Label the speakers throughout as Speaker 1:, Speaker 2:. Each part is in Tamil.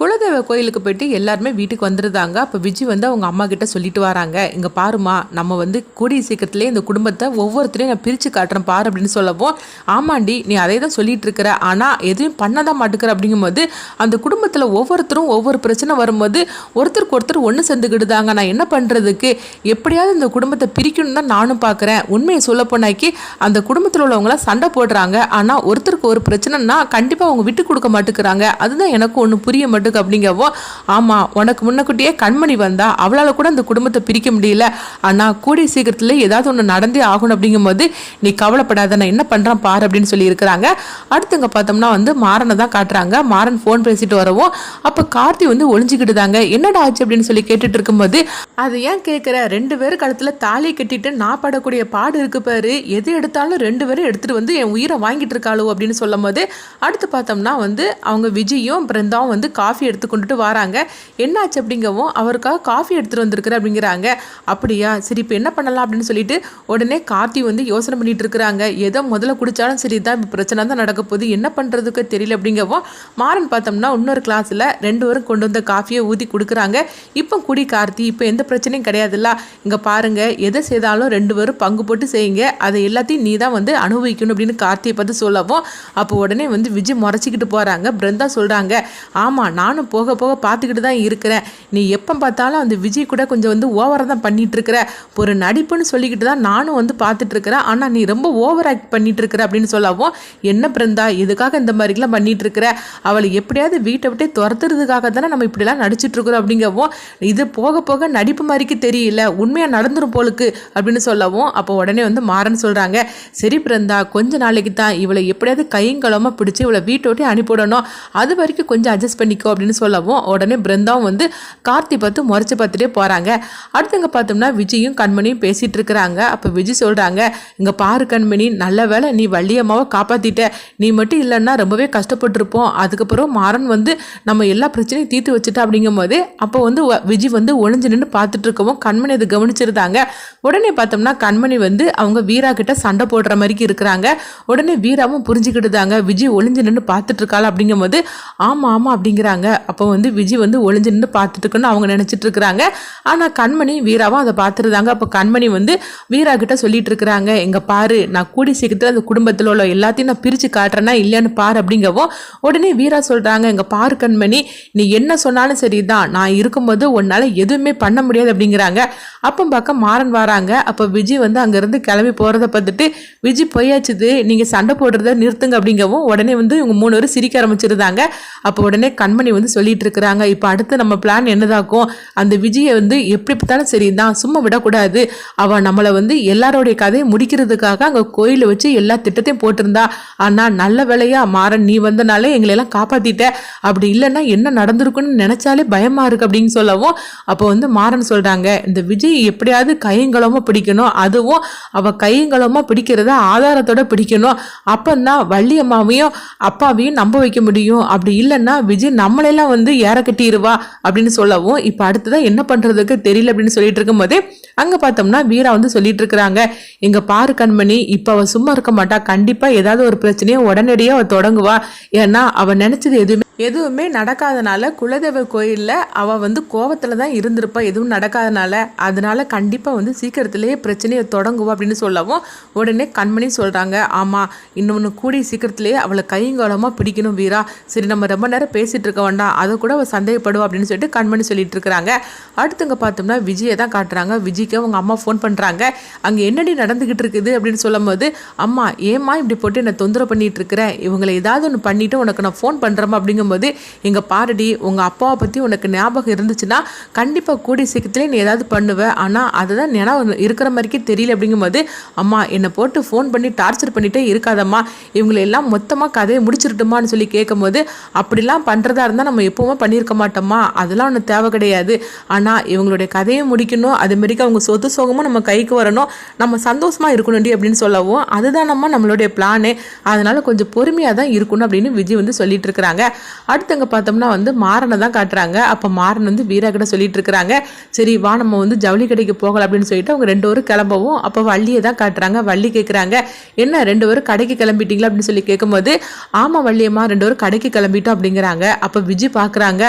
Speaker 1: குலதெய்வ கோயிலுக்கு போயிட்டு எல்லாருமே வீட்டுக்கு வந்துருந்தாங்க. அப்போ விஜய் வந்து அவங்க அம்மா கிட்ட சொல்லிட்டு வராங்க. இங்கே பாருமா நம்ம வந்து கூடிய சீக்கிரத்துலேயே இந்த குடும்பத்தை ஒவ்வொருத்தரையும் நான் பிரித்து காட்டுறேன் பாரு அப்படின்னு சொல்லவும் ஆமாண்டி நீ அதே தான் சொல்லிட்டு இருக்கிற. ஆனால் எதுவும் பண்ணதான் மாட்டுக்கிற அப்படிங்கும்போது அந்த குடும்பத்தில் ஒவ்வொருத்தரும் ஒவ்வொரு பிரச்சனை வரும்போது ஒருத்தருக்கு ஒருத்தர் ஒன்று சேர்ந்துக்கிடுதாங்க. நான் என்ன பண்ணுறதுக்கு எப்படியாவது இந்த குடும்பத்தை பிரிக்கணும் தான் நானும் பார்க்குறேன் உண்மையை சொல்ல போனாக்கி அந்த குடும்பத்தில் உள்ளவங்களாம் சண்டை போடுறாங்க. ஆனால் ஒருத்தருக்கு ஒரு பிரச்சனைனா கண்டிப்பாக அவங்க விட்டு கொடுக்க மாட்டேங்கிறாங்க அதுதான் எனக்கு ஒன்று புரிய மாட்டேங்குது. அப்படிங்கவோ ஆமாம் உனக்கு முன்னக்கூட்டியே கண்மணி வந்தா அவளால் கூட அந்த குடும்பத்தை பிரிக்க முடியல. ஆனால் கூடிய சீக்கிரத்தில் ஏதாவது ஒன்று நடந்தே ஆகணும் அப்படிங்கும்போது நீ கவலைப்படாத நான் என்ன பண்ணுறேன் பாரு அப்படின்னு சொல்லி இருக்கிறாங்க அடுத்துங்க பார்த்தோம்னா வந்து மாறனை தான் காட்டுறாங்க. மாறன் ஃபோன் பேசிட்டு வரவும் அப்போ கார்த்தி வந்து ஒளிஞ்சிக்கிட்டுதாங்க. என்னடா ஆச்சு அப்படின்னு சொல்லி கேட்டுட்டு இருக்கும்போது அது ஏன் கேட்குற ரெண்டு பேரும் கழுத்தில் தாலி கட்டிட்டு நான் படக்கூடிய பாடு இருக்கு பாரு. எது எடுத்தாலும் ரெண்டு பேரும் எடுத்துட்டு வந்து என் உயிரை வாங்கிட்டு இருக்காளோ அப்படின்னு சொல்லும் போது அடுத்து பார்த்தோம்னா வந்து அவங்க விஜயும் பிருந்தாவும் வந்து காஃபி எடுத்து கொண்டுட்டு வராங்க. என்னாச்சு அப்படிங்கவும் அவருக்காக காஃபி எடுத்துகிட்டு வந்திருக்கிற அப்படிங்கிறாங்க. அப்படியா சரி இப்போ என்ன பண்ணலாம் அப்படின்னு சொல்லிட்டு உடனே கார்த்தி வந்து யோசனை பண்ணிட்டு இருக்கிறாங்க. எதோ முதல்ல குடித்தாலும் சரி தான் இப்போ பிரச்சனை தான் நடக்க போகுது. என்ன பண்ணுறதுக்கு தெரியல அப்படிங்கவும் மாறன் பார்த்தோம்னா இன்னொரு கிளாஸில் ரெண்டு பேரும் கொண்டு வந்த காஃபியை ஊதி கொடுக்குறாங்க. இப்போ குடி கார்த்தி இப்போ எந்த பிரச்சனையும் கிடையாதுல்ல. இங்கே பாருங்க எதை செய்தாலும் ரெண்டு பேரும் பங்கு போட்டு செய்யுங்க. அதை எல்லாத்தையும் நீ தான் வந்து அனுபவிக்கணும் அப்படின்னு கார்த்தியை பார்த்து சொல்லவும் அப்போ உடனே வந்து விஜய் முறைச்சிக்கிட்டு போகிறாங்க பிருந்தா சொல்கிறாங்க ஆமாம் நான் நானும் போக போக பார்த்துக்கிட்டு தான் இருக்கிறேன். நீ எப்போ பார்த்தாலும் அந்த விஜய் கூட கொஞ்சம் வந்து ஓவராக தான் பண்ணிகிட்ருக்கிற ஒரு நடிப்புன்னு சொல்லிக்கிட்டு தான் நானும் வந்து பார்த்துட்ருக்கிறேன் ஆனால் நீ ரொம்ப ஓவர் ஆக்ட் பண்ணிகிட்ருக்கிற இருக்கிற அப்படின்னு சொல்லவும் என்ன பிறந்தா எதுக்காக இந்த மாதிரிலாம் பண்ணிகிட்ருக்கிற இருக்கிற? அவளை எப்படியாவது வீட்டை விட்டே துரத்துறதுக்காக தானே நம்ம இப்படிலாம் நடிச்சிட்ருக்குறோம் அப்படிங்கவும் இது போக போக நடிப்பு மாதிரிக்கு தெரியல. உண்மையாக நடந்துரும் போலுக்கு அப்படின்னு சொல்லவும் அப்போ உடனே வந்து மாறன்னு சொல்கிறாங்க சரி பிறந்தா கொஞ்ச நாளைக்கு தான் இவளை எப்படியாவது கையங்கலமாக பிடிச்சி இவளை வீட்டை விட்டே அனுப்பிவிடணும் அது வரைக்கும் கொஞ்சம் அட்ஜஸ்ட் பண்ணிக்கோ. அப்படின்னு சொல்லவும் உடனே பிருந்தாவும் வந்து கார்த்தி பார்த்து முறைச்சி பார்த்துட்டே போகிறாங்க அடுத்தவங்க பார்த்தோம்னா விஜயும் கண்மணியும் பேசிகிட்டு இருக்கிறாங்க. அப்போ விஜய் சொல்கிறாங்க இங்கே பாரு கண்மணி நல்ல வேளை நீ வள்ளியம்மாவை காப்பாற்றிட்ட நீ மட்டும் இல்லைன்னா ரொம்பவே கஷ்டப்பட்டிருப்போம். அதுக்கப்புறம் மாறன் வந்து நம்ம எல்லா பிரச்சனையும் தீர்த்து வச்சுட்டா. அப்படிங்கும்போது அப்போ வந்து விஜய் வந்து ஒளிஞ்சு நின்று பார்த்துட்டு இருக்கவும் கண்மணி அதை கவனிச்சிருந்தாங்க. உடனே பார்த்தோம்னா கண்மணி வந்து அவங்க வீரா கிட்ட சண்டை போடுற மாதிரிக்கு இருக்கிறாங்க. உடனே வீராவும் புரிஞ்சுக்கிட்டுதாங்க விஜய் ஒளிஞ்சு நின்று பார்த்துட்டு இருக்காள் அப்படிங்கும்போது ஆமாம் ஆமாம் அப்படிங்கிறாங்க. அப்போ வந்து விஜய் வந்து ஒளிஞ்சு நின்று பார்த்துட்டு இருக்குன்னு அவங்க நினச்சிட்டு இருக்கிறாங்க ஆனால் கண்மணி வீராவும் அதை பார்த்துருந்தாங்க. அப்போ கண்மணி வந்து வீரா கிட்ட சொல்லிட்டு இருக்கிறாங்க எங்கள் பாரு நான் கூடி சீக்கிரத்தில் அந்த குடும்பத்தில் உள்ள எல்லாத்தையும் நான் பிரித்து காட்டுறேன்னா இல்லைன்னு பாரு அப்படிங்கவும் உடனே வீரா சொல்கிறாங்க எங்கள் பாரு கண்மணி நீ என்ன சொன்னாலும் சரிதான். நான் இருக்கும்போது உன்னால் எதுவுமே பண்ண முடியாது அப்படிங்கிறாங்க. அப்போ பார்க்க மாறன் வராங்க. அப்போ விஜய் வந்து அங்கேருந்து கிளம்பி போகிறத பார்த்துட்டு விஜய் போயாச்சுது நீங்கள் சண்டை போடுறத நிறுத்துங்க அப்படிங்கவும் உடனே வந்து இவங்க மூணு பேரும் சிரிக்க ஆரம்பிச்சிருந்தாங்க. அப்போ உடனே கண்மணி வந்து சொல்லிட்டு இருக்கிறாங்க இப்போ அடுத்து நம்ம பிளான் என்னதாக்கும்? அந்த விஜயை வந்து எப்படி பார்த்தாலும் சரிதான் சும்மா விடக்கூடாது. அவள் நம்மளை வந்து எல்லாரோடைய கதையை முடிக்கிறதுக்காக அங்கே கோயிலில் வச்சு எல்லா திட்டத்தையும் போட்டிருந்தா. ஆனால் நல்ல வேலையா மாறன் நீ வந்தனாலே எங்களை எல்லாம் காப்பாத்திட்ட. அப்படி இல்லைன்னா என்ன நடந்திருக்குன்னு நினைச்சாலே பயமா இருக்கு அப்படின்னு சொல்லவும் அப்போ வந்து மாறன் சொல்றாங்க இந்த விஜய் எப்படியாவது கையங்கலமா பிடிக்கணும். அதுவும் அவ கையங்கலமா பிடிக்கிறத ஆதாரத்தோட பிடிக்கணும். அப்பந்தான் வள்ளி அம்மாவையும் அப்பாவையும் நம்ப வைக்க முடியும். அப்படி இல்லைன்னா விஜய் நம்ம நம்மளெல்லாம் வந்து ஏற கட்டிடுவா அப்படின்னு சொல்லவும் இப்போ அடுத்ததான் என்ன பண்ணுறதுக்கு தெரியல அப்படின்னு சொல்லிட்டு இருக்கும்போது அங்கே பார்த்தோம்னா வீரா வந்து சொல்லிட்டு இருக்கிறாங்க. எங்க பாரு கண்மணி இப்போ அவள் சும்மா இருக்க மாட்டா. கண்டிப்பாக ஏதாவது ஒரு பிரச்சனையை உடனடியாக அவள் தொடங்குவா. ஏன்னா அவள் நினச்சது எதுவுமே எதுவுமே நடக்காதனால குலதெய்வ கோயிலில் அவள் வந்து கோவத்தில் தான் இருந்திருப்பா. எதுவும் நடக்காதனால. அதனால கண்டிப்பாக வந்து சீக்கிரத்திலேயே பிரச்சனையை தொடங்குவா அப்படின்னு சொல்லவும் உடனே கண்மணி சொல்கிறாங்க ஆமாம் இன்னொன்று கூடி சீக்கிரத்திலேயே அவளை கையங்கோலமாக பிடிக்கணும் வீரா. சரி நம்ம ரொம்ப நேரம் பேசிகிட்டு இருக்கோம். வேண்டாம். அதை கூட அவள் சந்தேகப்படுவா அப்படின்னு சொல்லிட்டு கண்மணி சொல்லிட்டு இருக்கிறாங்க அடுத்துங்க பார்த்தோம்னா விஜயை தான் காட்டுறாங்க. விஜய்க்கு அவங்க அம்மா ஃபோன் பண்ணுறாங்க அங்கே என்னடி நடந்துக்கிட்டு இருக்குது அப்படின்னு சொல்லும்போது அம்மா ஏம்மா இப்படி போட்டு என்னை தொந்தரவு பண்ணிட்டு இருக்கிறேன் இவங்களை ஏதாவது ஒன்று பண்ணிட்டு உனக்கு நான் ஃபோன் பண்ணுறேம்மா அப்படிங்கும்போது எங்கள் பாரடி உங்கள் அப்பாவை பற்றி உனக்கு ஞாபகம் இருந்துச்சுன்னா கண்டிப்பாக கூடிய சீக்கிரத்திலே நீ ஏதாவது பண்ணுவேன் ஆனால் அதுதான் நினைவு இருக்கிற மாதிரிக்கே தெரியல. அப்படிங்கும்போது அம்மா என்னை போட்டு ஃபோன் பண்ணி டார்ச்சர் பண்ணிகிட்டே இருக்காதம்மா. இவங்களை எல்லாம் மொத்தமாக கதையை முடிச்சிருட்டுமான்னு சொல்லி கேட்கும்போது அப்படிலாம் பண்ணுறதா இருந்தால் தான் நம்ம எப்பவுமே பண்ணியிருக்க மாட்டோமா? அதெல்லாம் ஒன்றும் தேவை கிடையாது. ஆனால் இவங்களுடைய கதையை முடிக்கணும் அதுமாரிக்கு அவங்க சொத்து சோகமும் நம்ம கைக்கு வரணும் நம்ம சந்தோஷமாக இருக்கணும்டி அப்படின்னு சொல்லவும் அதுதான் நம்ம நம்மளுடைய பிளானு அதனால் கொஞ்சம் பொறுமையாக தான் இருக்கணும் அப்படின்னு விஜய் வந்து சொல்லிட்டு இருக்கிறாங்க. அடுத்தவங்க பார்த்தோம்னா வந்து மாறனை தான் காட்டுறாங்க. அப்போ மாறன் வந்து வீரா கிட்ட சொல்லிட்டு இருக்கிறாங்க. சரி வா நம்ம வந்து ஜவுளி கடைக்கு போகலாம் அப்படின்னு சொல்லிட்டு அவங்க ரெண்டு பேரும் கிளம்பவும் அப்போ வள்ளியை தான் காட்டுறாங்க. வள்ளி கேட்குறாங்க என்ன ரெண்டு பேரும் கடைக்கு கிளம்பிட்டீங்களா? அப்படின்னு சொல்லி கேட்கும்போது ஆமாம் வள்ளியம்மா ரெண்டு பேரும் கடைக்கு கிளம்பிட்டோம் அப்படிங்கிறாங்க. அப்போ விஜி பார்க்குறாங்க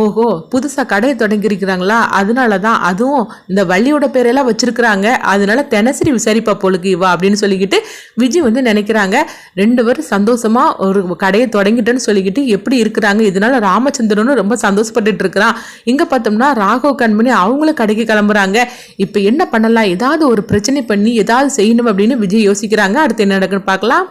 Speaker 1: ஓஹோ புதுசாக கடையை தொடங்கியிருக்கிறாங்களா? அதனால தான் அதுவும் இந்த வள்ளியோட பேரெல்லாம் வச்சுருக்குறாங்க. அதனால தினசரி விசாரிப்பா போலுக்கு இவா அப்படின்னு சொல்லிக்கிட்டு விஜய் வந்து நினைக்கிறாங்க. ரெண்டு பேரும் சந்தோஷமாக ஒரு கடையை தொடங்கிட்டேன்னு சொல்லிக்கிட்டு எப்படி இருக்கிறாங்க? இதனால ராமச்சந்திரனும் ரொம்ப சந்தோஷப்பட்டுட்டு இருக்கிறான். இங்கே பார்த்தோம்னா ராகவ் கண்மணி அவங்களும் கடைக்கு கிளம்புறாங்க. இப்போ என்ன பண்ணலாம்? ஏதாவது ஒரு பிரச்சனை பண்ணி ஏதாவது செய்யணும் அப்படின்னு விஜய் யோசிக்கிறாங்க. அடுத்து என்ன நடக்குன்னு பார்க்கலாம்.